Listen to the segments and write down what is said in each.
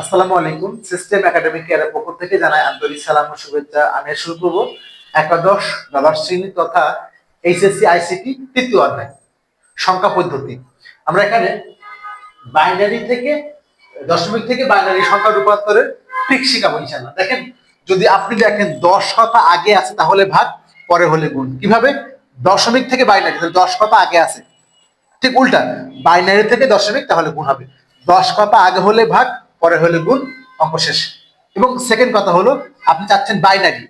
আসসালামু আলাইকুম। System academic কেয়ারের পক্ষ থেকে জানাই আন্তরিক সালাম ও শুভেচ্ছা। আমি শুরু করব একাদশ, দ্বাদশ শ্রেণি তথা এইচএসসি আইসিটি তৃতীয় অধ্যায়, সংখ্যা পদ্ধতি। আমরা এখানে বাইনারি থেকে, দশমিক থেকে বাইনারি সংখ্যা রূপান্তরের ট্রিক শিখাবো ইনশাল্লাহ দেখেন, যদি আপনি দেখেন দশ কথা আগে আছে, তাহলে ভাগ, পরে হলে গুণ। কীভাবে? দশমিক থেকে বাইনারি তাহলে দশ কথা আগে আছে। ঠিক উল্টা বাইনারি থেকে দশমিক, তাহলে গুণ হবে। দশ কথা আগে হলে ভাগ পরে হলে গুণ, অঙ্ক শেষ। এবং সেকেন্ড কথা হলো, আপনি চাচ্ছেন বাইনারি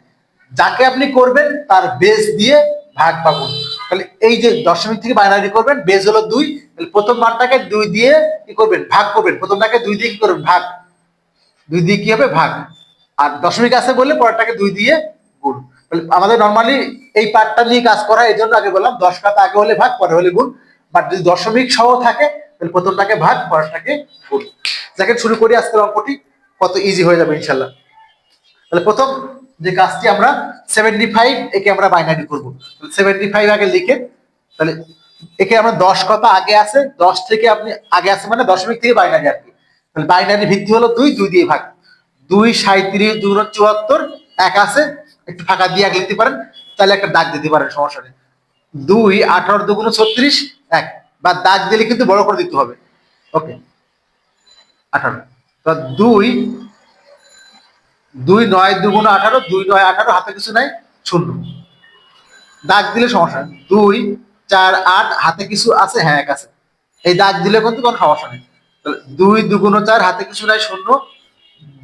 যাকে আপনি করবেন, তার বেস দিয়ে ভাগ গুণ। তাহলে এই যে দশমিক থেকে বাইনারি করবেন বেস হলো দুই, তাহলে প্রথম মানটাকে দুই দিয়ে কি করবেন? ভাগ করবেন। প্রথমটাকে দুই দিয়ে কি করবেন? ভাগ। দুই দিয়ে কি হবে? ভাগ। আর দশমিক আছে বললে পরেরটাকে দুই দিয়ে গুণ। তাহলে আমাদের নর্মালি এই পার্টটা নিয়ে কাজ করা, এই জন্য আগে বললাম, দশ কাতা আগে হলে ভাগ, পরে হলে গুণ। বাট যদি দশমিক সহ থাকে তাহলে প্রথমটাকে ভাগ, পরেরটাকে গুণ। যাকে শুরু করি, আজকের অঙ্কটি কত ইজি হয়ে যাবে, ইনশাল্লাহ। তাহলে প্রথম যে কাজটি আমরা সেভেন্টি ফাইভ একে আমরা বাইনারি করব। সেভেন্টি ফাইভ আগে লিখে, তাহলে একে আমরা দশ কথা আগে আছে, দশ থেকে আপনি আগে আছে মানে দশমিক থেকে বাইনারি আর কি। তাহলে বাইনারি ভিত্তি হলো দুই দুই দিয়ে ভাগ। দুই সাঁত্রিশ দুই চুয়াত্তর, এক আছে, একটু ফাঁকা দিয়ে এক লিখতে পারেন, তাহলে একটা দাগ দিতে পারেন, সমস্যা নেই। দুই, আঠারো, দুগুণ ছত্রিশ, এক। বা দাগ দিলে কিন্তু বড় করে দিতে হবে। ওকে আঠারো। তো দুই দুই নয় দুগুণ আঠারো, দুই নয় আঠারো, হাতে কিছু নাই, শূন্য। দাগ দিলে সমস্যা দুই, চার, আট, হাতে কিছু আছে? হ্যাঁ এক আছে। এই দাগ দিলে কিন্তু কোনো সমস্যা নেই। দুই দুগুণ চার, হাতে কিছু নাই, শূন্য।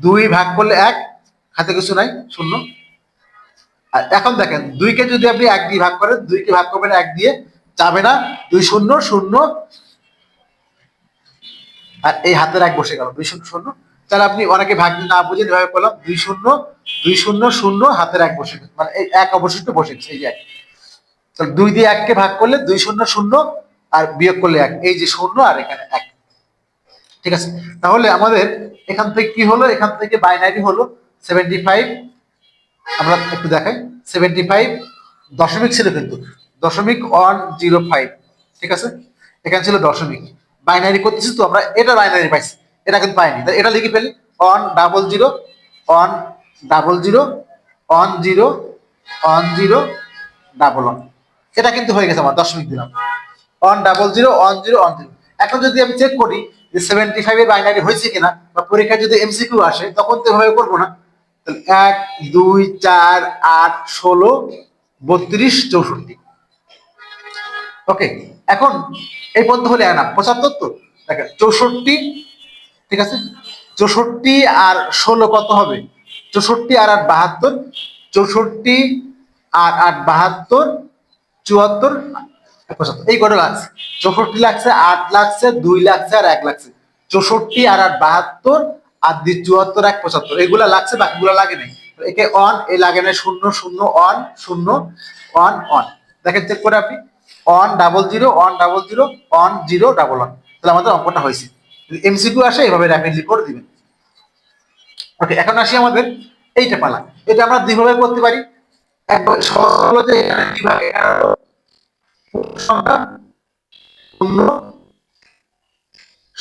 দুই ভাগ করলে এক, হাতে কিছু নাই, শূন্য। আর এখন দেখেন, দুইকে যদি আপনি এক দিয়ে ভাগ করেন, দুইকে ভাগ করবেন এক দিয়ে যাবে না। দুই শূন্য শূন্য। আর এই হাতের এক বসে গেল, দুই শূন্য শূন্য। তাহলে আপনি অনেকে ভাগ না বুঝে এভাবে করলাম, দুই শূন্য দুই শূন্য শূন্য, হাতের এক বসে মানে এই এক অবশিষ্ট বসে এই এক। তাহলে দুই দিয়ে এককে ভাগ করলে দুই শূন্য শূন্য, আর বিয়োগ করলে এক। এই যে শূন্য আর এখানে এক। ঠিক আছে? তাহলে আমাদের এখান থেকে কি হলো? এখান থেকে বাইনারি হলো সেভেন্টি ফাইভ আমরা একটু দেখাই। সেভেন্টি ফাইভ দশমিক ছিল কিন্তু। দশমিক ওয়ান জিরো ফাইভ, ঠিক আছে? এখানে ছিল দশমিক। বাইনারি করতেছি তো আমরা এটা বাইনারি পাইছি, এটা কিন্তু পাইনি। এটা লিখে ফেলি, one double zero, one double zero, one zero one zero, double one. এটা কিন্তু হয়ে গেছে আমার দশমিক দিলাম। One double zero, one zero one zero. এখন যদি আমি চেক করি যে সেভেন্টি ফাইভের বাইনারি হয়েছে কিনা, বা পরীক্ষায় যদি এমসিকিউ আসে, তখন তো এভাবে করব না। তাহলে এক, দুই, চার, আট, ষোলো, বত্রিশ, চৌষট্টি। ওকে এখন এই পর্যন্ত হলে না পঁচাত্তর তো? দেখেন, চৌষট্টি, ঠিক আছে? চৌষট্টি আর ষোলো কত হবে? চৌষট্টি আর আট বাহাত্তর, চৌষট্টি আর আট বাহাত্তর, চুয়াত্তর, পঁচাত্তর। এই কটা লাগছে। চৌষট্টি লাগছে, আট লাগছে, দুই লাগছে আর এক লাগছে। চৌষট্টি আর আট বাহাত্তর, আর দুই চুয়াত্তর, এক পঁচাত্তর। এগুলা লাগছে, বাকিগুলো লাগে নাই। একে অন এ লাগে নাই শূন্য শূন্য অন শূন্য অন অন দেখেন চেক করে আপনি। One double zero one double zero one zero double one তাহলে আমাদের অঙ্কটা হয়েছে। এমসিকিউ আসে এভাবে র্যাপিডলি করে দিবেন। ওকে এখন আসি আমাদের এইটা পালা। এটা আমরা দুইভাবে করতে পারি।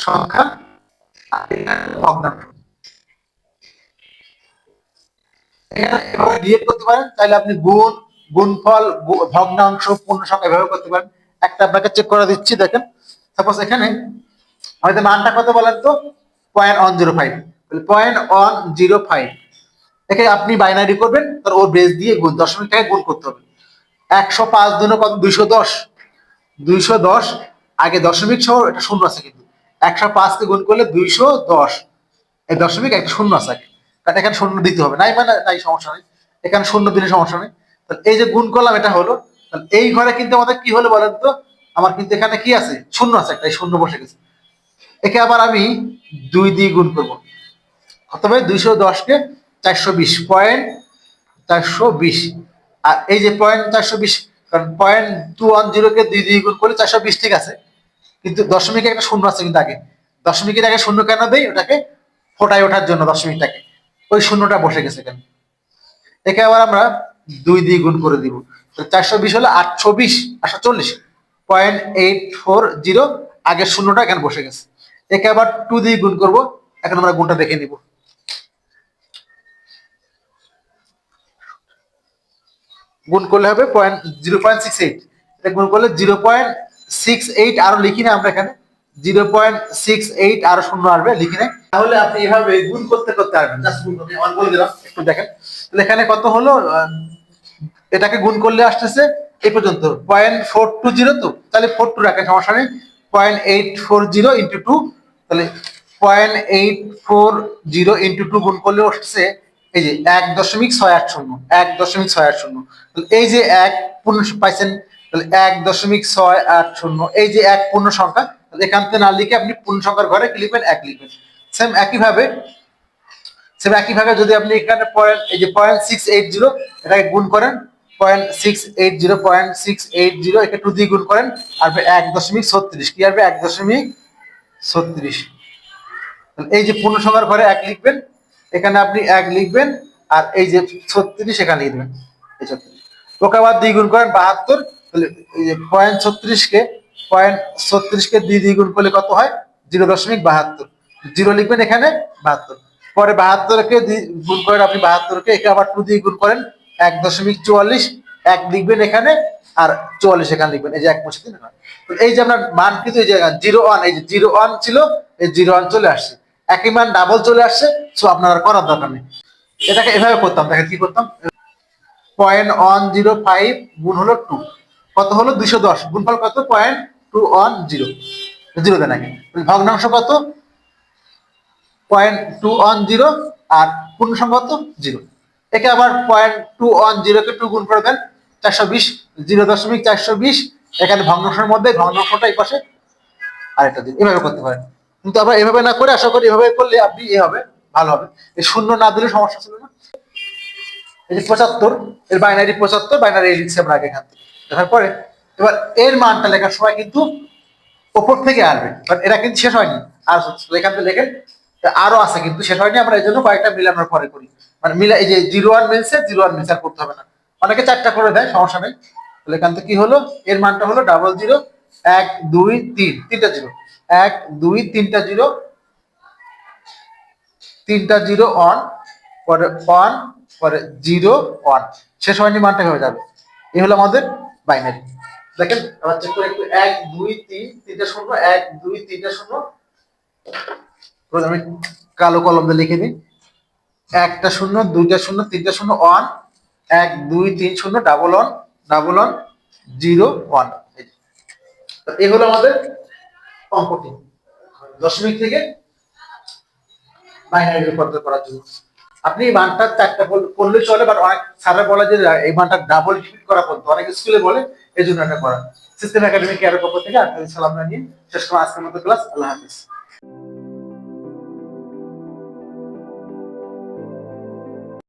সংখ্যা করতে পারেন। তাহলে আপনি গুণ গুণফল ভগ্নাংশ পূর্ণ সংখ্যা এভাবে করতে পারেন। একটা আপনাকে চেক করে দিচ্ছি, দেখেন। সাপোজ এখানে আমাদের মানটা কত বলেন তো? Point one zero five point one zero five একে আপনি বাইনারি করবেন, তার ওর বেস দিয়ে গুণ দশমিক টাকা গুণ করতে হবে। একশো পাঁচ দিনও কত? দুইশো দশ। দুইশো দশ, আগে দশমিক সহ, এটা শূন্য আছে কিন্তু। একশো পাঁচকে গুণ করলে দুইশো দশ। এই দশমিক একটা শূন্য আছে। কারণ এখানে শূন্য দিতে হবে। নাই মানে তাই সমস্যা নেই। এখানে শূন্য দিলে সমস্যা নেই। এই যে গুণ করলাম, এটা হলো। এই ঘরে কিন্তু আমাদের কি হলো বলেন তো? আমার কিন্তু এখানে কি আছে? শূন্য আছে একটা শূন্য বসে গেছে। একে আবার আমি দুই দিয়ে গুণ করব। অথবা দুইশো দশকে চারশো বিশ, পয়েন্ট চারশো বিশ। আর এই যে পয়েন্ট চারশো বিশ, কারণ পয়েন্ট টু ওয়ান জিরোকে দুই দিয়ে গুণ করলে চারশো বিশ ঠিক আছে। কিন্তু দশমিকে একটা শূন্য আছে কিন্তু আগে। দশমিকের আগে শূন্য কেন দেই? ওটাকে ফোটায় ওঠার জন্য দশমিকটাকে। ওই শূন্যটা বসে গেছে কেন একে আবার আমরা দুই দিয়ে গুণ করে দিব। চারশো বিশ হলো আটশো বিশ, আটশো চল্লিশ। পয়েন্ট এইট ফোর জিরো, আগের শূন্যটা এখানে বসে গেছে। একে আবার টু দিয়ে গুণ করব, এখন আমরা গুণটা দেখে নিব। গুণ করলে হবে point zero point six eight. এটা গুণ করলে জিরো পয়েন্ট সিক্স এইট, আরও লিখি না আমরা এখানে। জিরো পয়েন্ট সিক্স এইট, আরও শূন্য আসবে, লিখি না তাহলে আপনি এভাবে গুণ করতে করতে পারবেন জাস্ট গুণ বলে দিলাম। একটু দেখেন। তাহলে এখানে কত হলো? এটাকে গুণ করলে আসতেছে এই পর্যন্ত। পয়েন্ট ফোর টু জিরো তো? তাহলে ফোর টু রাখেন, সমস্যা নেই। Point eight four zero into two তাহলে point eight four zero into two গুণ করলে আসছে এই যে এক দশমিক ছয় আট শূন্য, এক দশমিক ছয় আট শূন্য। এই যে এক পূর্ণ পাইছেন, তাহলে এক দশমিক ছয় আট শূন্য, এই যে এক পূর্ণ সংখ্যা এখান থেকে না লিখে আপনি পূর্ণ সংখ্যার ঘরে লিখবেন, এক লিখবেন। সেম একইভাবে সেম একইভাবে যদি আপনি এখানে পয়েন্ট এই যে পয়েন্ট সিক্স এইট জিরো এটাকে গুণ করেন point six eight zero point six eight zero একে টু দিয়ে গুণ করেন আসবে এক দশমিক ছত্রিশ, কি এক দশমিক ছত্রিশ। এই যে এক লিখবেন, এখানে আপনি এক লিখবেন, আর এই যে ছত্রিশ করেন বাহাত্তর ছত্রিশকে, পয়েন্ট ছত্রিশকে করলে কত হয়? জিরো দশমিক বাহাত্তর। জিরো লিখবেন এখানে বাহাত্তর। পরে বাহাত্তরকে গুণ করেন আপনি বাহাত্তরকে, একে আবার টু দিয়ে গুণ করেন এক দশমিক চুয়াল্লিশ, এক লিখবেন এখানে আর চুয়াল্লিশ এখানে লিখবেন, এই যে এক মুছে দিন হয়। তো এই যে আপনার মান কিন্তু এই যে জিরো ওয়ান, এই যে জিরো ওয়ান ছিল, এই জিরো ওয়ান চলে আসছে। একই মান ডাবল চলে আসছে সো আপনার আর করার দরকার নেই। এটাকে এভাবে করতাম, দেখেন কি করতাম? পয়েন্ট ওয়ান জিরো ফাইভ গুণ হলো টু কত হলো? দুইশো দশ। গুণফল কত? Point two one zero zero দেন আগে। ভগ্নাংশ কত? পয়েন্ট টু ওয়ান জিরো আর পূর্ণ সংখ্যা কত? জিরো একে আবার পয়েন্ট টু ওয়ান জিরোকে টু গুণ করবেন চারশো বিশ জিরো দশমিক চারশো বিশ, এখানে ভগ্নাংশের মধ্যে ভগ্নাংশটা এই পাশে আরেকটা দিন। এভাবে করতে পারেন। কিন্তু আমরা এভাবে না করে আশা করি এভাবে করলে আপনি এ হবে, ভালো হবে। এই শূন্য না দিলে সমস্যা ছিল না। এই যে পঁচাত্তর, এর বাইনারি পঁচাত্তর বাইনারি লিখছি আমরা আগে এখান থেকে। দেখার পরে, এবার এর মানটা লেখার সময় কিন্তু ওপর থেকে আসবে। বাট এটা কিন্তু শেষ হয়নি। আর এখান থেকে লেখেন আরও আছে, কিন্তু শেষ হয়নি, আমরা এই জন্য কয়েকটা মিলানোর পরে করি। মানে মিলা, এই যে জিরো ওয়ান মিলছে, জিরো ওয়ান মিলছে আর করতে হবে না। অনেকে চারটা করে দেয়, সমস্যা নেই। তাহলে এখান থেকে কি হলো? এর মানটা হলো ডাবল জিরো এক, দুই, তিন, তিনটা জিরো এক, দুই, তিনটা জিরো তিনটা জিরো অন পরে ওয়ান পরে জিরো ওয়ান শেষ হয়নি মানটা, হয়ে যাবে। এই হলো আমাদের বাইনারি দেখেন, আবার চেক করে একটু, এক, দুই, তিন, তিনটা শূন্য, এক, দুই, তিনটা শূন্য। আমি কালো কলম দিয়ে লিখে দিই। একটা শূন্য, দুইটা শূন্য, তিনটা শূন্য, ওয়ান। এক, দুই, তিন শূন্য, double one double one, zero, one. এই হলো আমাদের অঙ্কটি। দশমিক থেকে বাইনারি রূপান্তর করার জন্য। আপনি এই মানটা চারটা করলে চলে বাট অনেক স্যাররা বলে যে এই মানটা ডাবল রিপিট করা পদ্ধতি। অনেক স্কুলে বলে এই জন্য এটা করা। সিস্টেম একাডেমি কেয়ারের পক্ষ থেকে আপনাদের সালাম জানিয়ে শেষ করা আজকের মতো ক্লাস আল্লাহ হাফিজ।